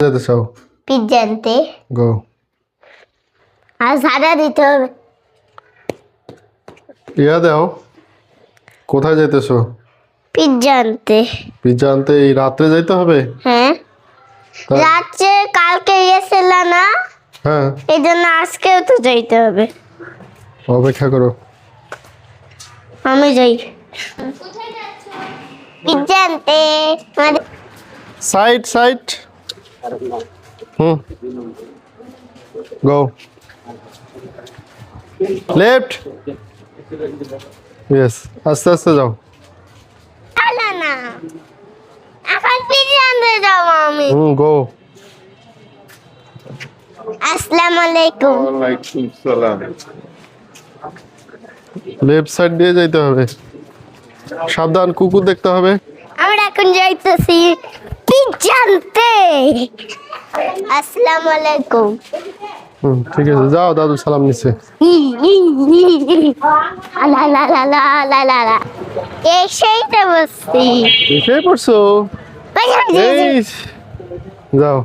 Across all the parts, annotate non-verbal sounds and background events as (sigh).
যেতে চাও পিজ্জা আনতে। গো আর সাদা দিতে হবে। ইয়া দাও। কোথায় যাইতেছো? পিজ্জা আনতে। পিজ্জা আনতে এই রাত্রে যাইতে হবে? হ্যাঁ। তা- রাত্রে কালকে গেছিল না? হ্যাঁ। এই জন্য আজকেও তো যাইতে হবে। অপেক্ষা করো। আমি যাই। পিজ্জা আনতে। আমাদের side side hmm go left yes আস্তে আস্তে যাও। না। এখন আনতে যাব আমি। হুম গো আসসালামু আলাইকুম ওয়ালাইকুম সালাম। লেফট সাইড দিয়ে যাইতে হবে। সাবধান কুকুর দেখতে হবে। আমরা এখন যাইতেছি। পিজ্জা আনতে আসসালামু আলাইকুম। হুম ঠিক আছে যাও দাদু সালাম তো বসছি। এসে পড়ছো? এই যাও।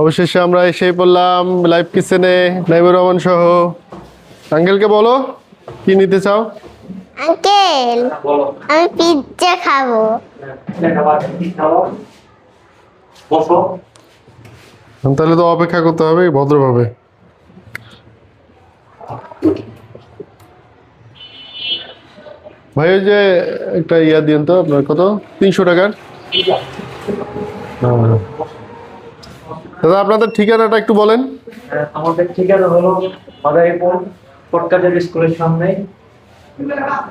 অবশেষে আমরা এসেই পড়লাম লাইভ কিচেনে নাইবুর রহমান সহ। আঙ্কেলকে বলো কি নিতে চাও? আঙ্কেল আমি পিজ্জা খাব। তাহলে তো অপেক্ষা করতে হবে ভদ্রভাবে। ভাই ওই যে একটা ইয়া দিন তো আপনার কত? তিনশো টাকার? হ্যাঁ। দাদা আপনাদের ঠিকানাটা একটু বলেন। হ্যাঁ, আমাদের ঠিকানা হলো মাদারীপুর পটকাজের স্কুলের সামনে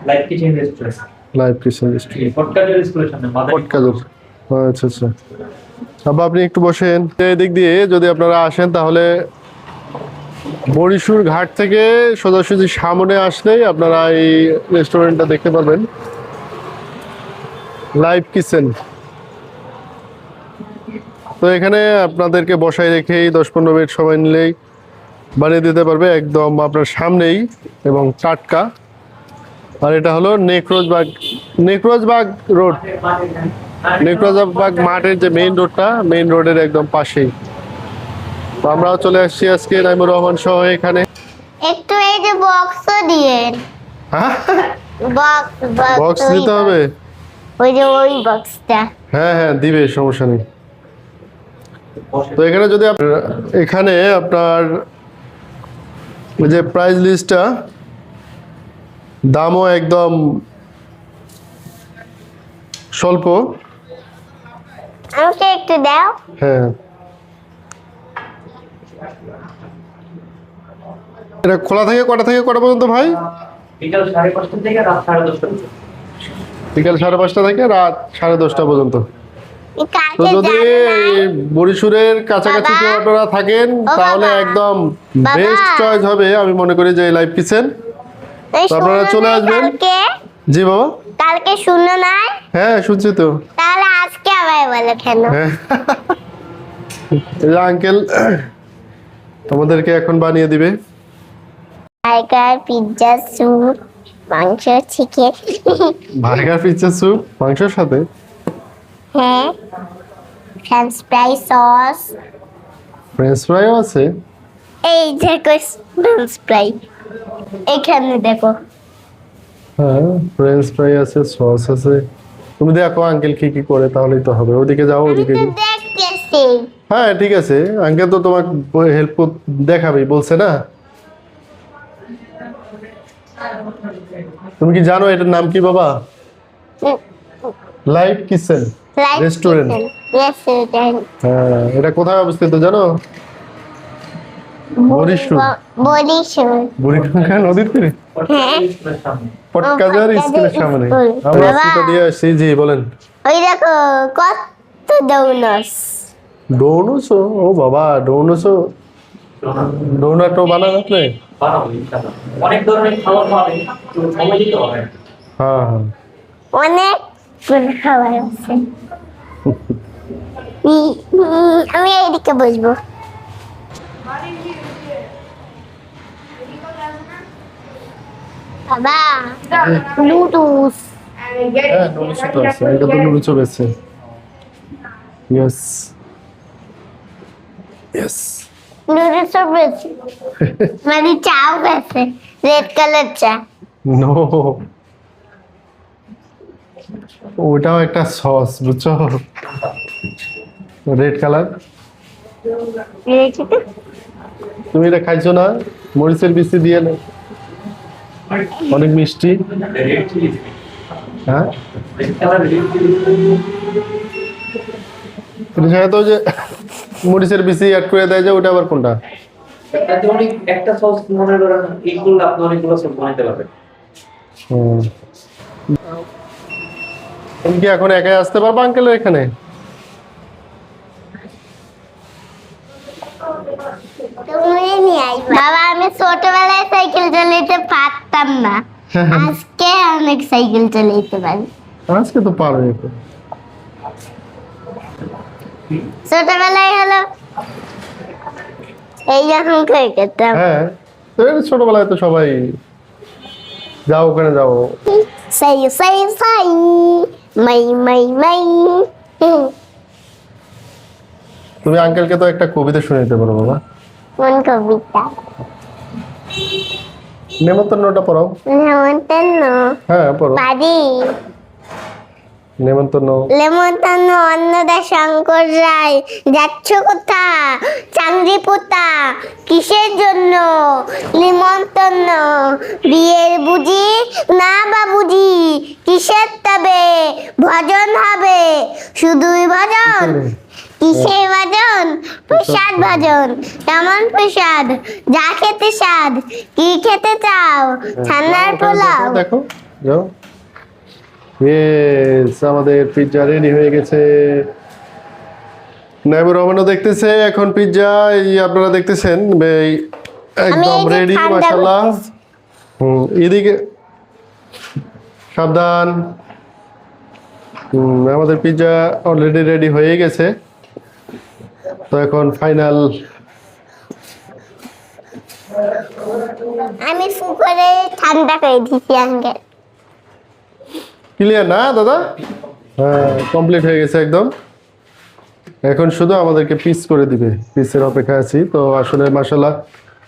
life kitchen restaurant live kitchen পটকাজের স্কুলের সামনে পটকাজের আচ্ছা আচ্ছা। আবার আপনি একটু বসেন। এদিক দিয়ে যদি আপনারা আসেন তাহলে বরিশুর ঘাট থেকে সোজাসুজি সামনে আসলেই আপনারা এই রেস্টুরেন্টটা দেখতে পারবেন। লাইভ কিচেন তো এখানে আপনাদেরকে বসায় রেখেই দশ পনেরো মিনিট সময় নিলেই বানিয়ে দিতে পারবে একদম আপনার সামনেই এবং টাটকা। আর এটা হলো নেক্রোজবাগ নেক্রোজবাগ রোড। নেক্রোজবাগ মাঠের যে মেইন রোডটা মেইন রোডের একদম পাশেই। তো আমরাও চলে আসছি আজকে নাইমুর রহমান সহ এখানে। একটু এই যে বক্স দিয়েন বক্স বক্স দিতে হবে? ওই যে ওই বক্সটা হ্যাঁ হ্যাঁ দিবে সমস্যা নেই। তো এখানে যদি এখানে আপনার ওই যে প্রাইস লিস্টটা দামও একদম স্বল্প। আমাকে একটু দাও। হ্যাঁ। এটা খোলা থেকে কটা থেকে কটা পর্যন্ত ভাই? বিকাল সাড়ে পাঁচটা থেকে রাত সাড়ে দশটা পর্যন্ত। বিকাল সাড়ে পাঁচটা থেকে রাত সাড়ে দশটা পর্যন্ত। তো যদি বরিশুরের কাছাকাছি কেউ আপনারা থাকেন তাহলে একদম বেস্ট চয়েস হবে আমি মনে করি যে লাইভ কিচেন তো আপনারা চলে আসবেন। জি বাবা। কালকে শুনো নাই? হ্যাঁ শুনছি তো। তাহলে আজকে আবার বলে কেন? হ্যাঁ। যে আঙ্কেল আমাদেরকে এখন বানিয়ে দিবে। বার্গার পিৎজা স্যুপ মাংস চিকেন বার্গার পিৎজা স্যুপ মাংসের সাথে? হ্যাঁ। ফ্রেঞ্চ ফ্রাই সস ফ্রেঞ্চ ফ্রাইও আছে। এই ফ্রেঞ্চ ফ্রাই এখানে দেখো। হ্যাঁ ফ্রেঞ্চ ফ্রাই আছে সস আছে। তুমি দেখো আঙ্কেল কি কি করে তাহলেই তো হবে। ওদিকে যাও ওদিকে হ্যাঁ ঠিক আছে। আঙ্কেল তো তোমাকে হেল্প দেখাবেই বলছে না? তুমি কি জানো এটার নাম কি বাবা? লাইভ কিচেন রেস্টুরেন্ট হ্যাঁ এটা কোথায় অবস্থিত জানো? বরিশাল। বরিশাল। বুড়িগঙ্গা নদীর তীরে? হ্যাঁ। স্কুলের সামনে। পটকাজার পটকাজার স্কুলের সামনে আমরা সেটা দিয়ে আসছি। জি বলেন। ওই দেখো কত ডোনাস। ডোনুসো? ও বাবা ডোনুসো। ডোনাটো বানান আপনি? অনেক ধরনের খাবার পাবে সময় দিতে হবে। হ্যাঁ হ্যাঁ। অনেক খাবার আছে। (laughs) উম, উম, আমি এইদিকে বসবো। বাবা। নুডলস হ্যাঁ নুডলস তো আছে এটা তো নুডলসও বেছে ইয়েস ইয়েস নুডলসও পেয়েছি মানে চাও পেয়েছে রেড কালার চা। নো ওটাও একটা সস বুঝছ? রেড কালার তুমি এটা খাইছো না? মরিচের বিচি দিয়ে না অনেক মিষ্টি। হ্যাঁ? তো যে মরিচের বিচি অ্যাড করে দেয় যে ওটা আবার কোনটা? একটা সস মনে করেন এইগুলো আপনি অনেকগুলো সস বানাইতে পারবেন। হুম। তুমি কি এখন একাই আসতে পারব আঙ্কেলের এখানে? তুমি নিয়ে আইবা বাবা আমি ছোটবেলায় সাইকেল চালাতে পারতাম না। (laughs) আজকে অনেক সাইকেল চালাতে পারি। আজকে তো পারবে ছোটবেলায় হলো এই যখন খেতাম হ্যাঁ ছোটবেলায় তো সবাই যাও ওখানে যাও। সাই সাই সাই মাই মাই মাই। তুমি আঙ্কেলকে তো একটা কবিতা শুনে দিতে পারো বাবা। কোন কবিতা? নেমন্তন্নটা পড়াও। নেমন্তন্ন। হ্যাঁ পড়ো। পারি নেমন্তন্ন। লেমন্তন্ন অন্নদা শঙ্কর রায় যাচ্ছ কোথা? চাংরি কিসের জন্য? নিমন্তন্ন। বিয়ের বুঝি? না বাবুজি কিসের তবে? ভজন হবে। শুধুই ভজন? কিসের ভজন প্রসাদ ভজন কেমন প্রসাদ? যা খেতে স্বাদ। কি খেতে চাও? ছানার পোলাও। দেখো যাও। ইয়েস আমাদের পিৎজা রেডি হয়ে গেছে। নাইবুর রহমানও দেখতেছে এখন পিৎজা এই আপনারা দেখতেছেন? এই একদম রেডি মাশাআল্লাহ। হুম এদিকে সাবধান। আমাদের পিৎজা অলরেডি রেডি হয়ে গেছে। তো এখন ফাইনাল আমি ফুকরে ঠান্ডা করে দিছি আঙ্কেল। ক্লিয়ার না দাদা? হ্যাঁ কমপ্লিট হয়ে গেছে একদম। এখন শুধু আমাদেরকে পিস করে দিবে পিসের অপেক্ষা আছি। তো আসলে মাসাল্লাহ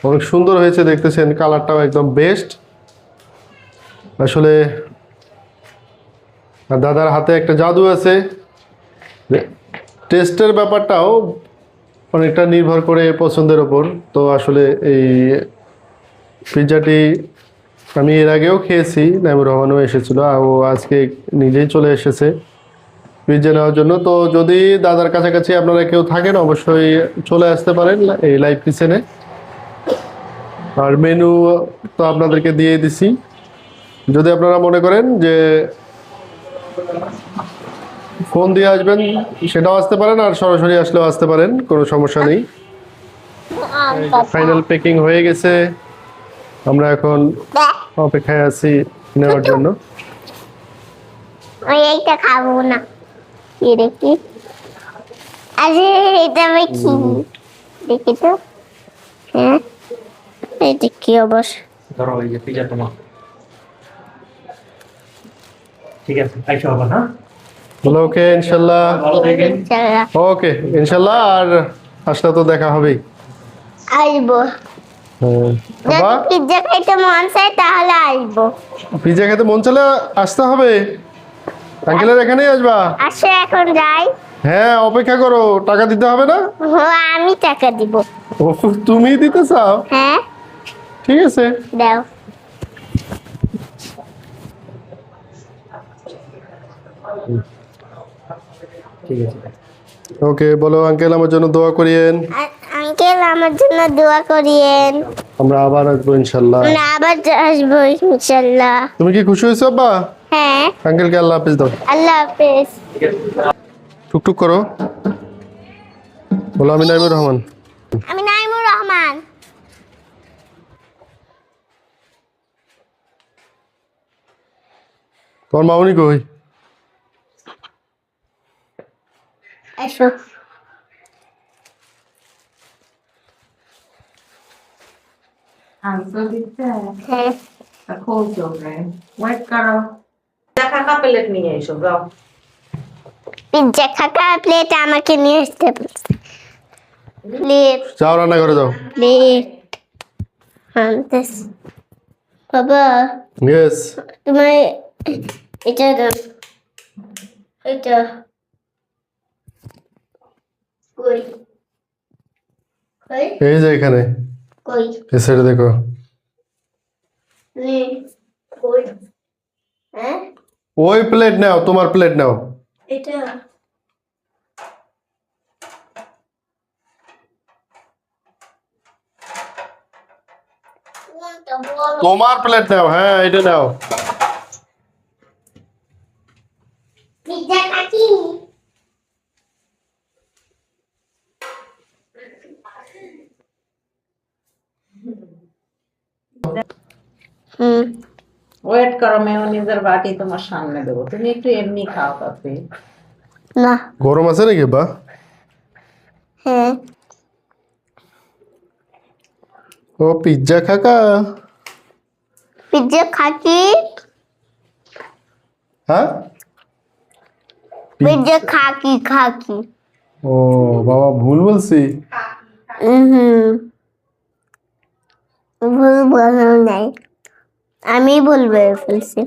অনেক সুন্দর হয়েছে দেখতেছেন কালারটাও একদম বেস্ট আসলে আর দাদার হাতে একটা জাদু আছে। টেস্টের ব্যাপারটাও অনেকটা নির্ভর করে পছন্দের ওপর। তো আসলে এই পিৎজাটি আমি এর আগেও খেয়েছি, নাইমুর রহমানও এসেছিল ও আজকে নিজেই চলে এসেছে পিৎজা নেওয়ার জন্য। তো যদি দাদার কাছাকাছি আপনারা কেউ থাকেন, অবশ্যই চলে আসতে পারেন এই লাইভ কিচেনে। আর মেনু তো আপনাদেরকে দিয়ে দিছি। যদি আপনারা মনে করেন যে ফোন দিয়ে আসবেন সেটাও আসতে পারেন আর সরাসরি আসলেও আসতে পারেন কোনো সমস্যা নেই। ফাইনাল প্যাকিং হয়ে গেছে। আমরা এখন অপেক্ষায় আছি নেওয়ার জন্য। আমি এইটা খাব না। কি দেখি। আরে এটা আমি কি? দেখি তো। হ্যাঁ এটা কি অবশ্য ধরো এই যে পিজা তোমার। ঠিক আছে আইসা হবে না? বলো ওকে ইনশাল্লাহ। ওকে ইনশাল্লাহ আর আসলে তো দেখা হবেই। আসব হ্যাঁ। মন চায় তাহলে আসব পিজা খেতে মন চলে আসতে হবে। আঙ্কেলের এখানেই আসবা। আসে এখন যাই। হ্যাঁ অপেক্ষা করো টাকা দিতে হবে না? ও আমি টাকা দিব। ও তুমি দিতে চাও? হ্যাঁ। ঠিক আছে। দাও। ঠিক আছে। ওকে বলো আঙ্কেল আমার জন্য দোয়া করিয়েন। আঙ্কেল আমার জন্য দোয়া করিয়েন। আমরা আবার আসব ইনশাল্লাহ। আমরা আবার আসব তুমি কি খুশি হয়েছো আব্বা? হ্যাঁ। আঙ্কেলকে আল্লাহ হাফিজ দাও। আল্লাহ হাফেজ। টুকটুক করো। বলো আমি নাইমুর রহমান। আমি নাইমুর রহমান। তোমার মামনি কই? এসো দেখা কা প্লেট নিয়ে এসো যাও। পিজ্জা খাকা প্লেট আমাকে নিয়ে আসতে প্লেট যাও রান্না করে যাও প্লেট বাবা। ইয়েস তোমার এটা দাও। এটা। কই কই এই যে এখানে। কই এই সাইডে দেখো। নে কই হ্যাঁ? ওই প্লেট নাও তোমার প্লেট নাও। এটা। কোনটা বলো তোমার প্লেট নাও হ্যাঁ এটা নাও। পিজ্জা কাকি হুম। ওয়েট করো মেয়নিজের বাটি তোমার সামনে দেবো। তুমি একটু এমনি খাও তাতে। না। গরম আছে নাকি বা? হ্যাঁ। ও পিজ্জা খাকা? পিজ্জা খাকি? হ্যাঁ? পিজ্জা খাকি খাকি। ও বাবা ভুল বলছি। হুম ভুল বলো নাই। আমি বলব ফেলছি।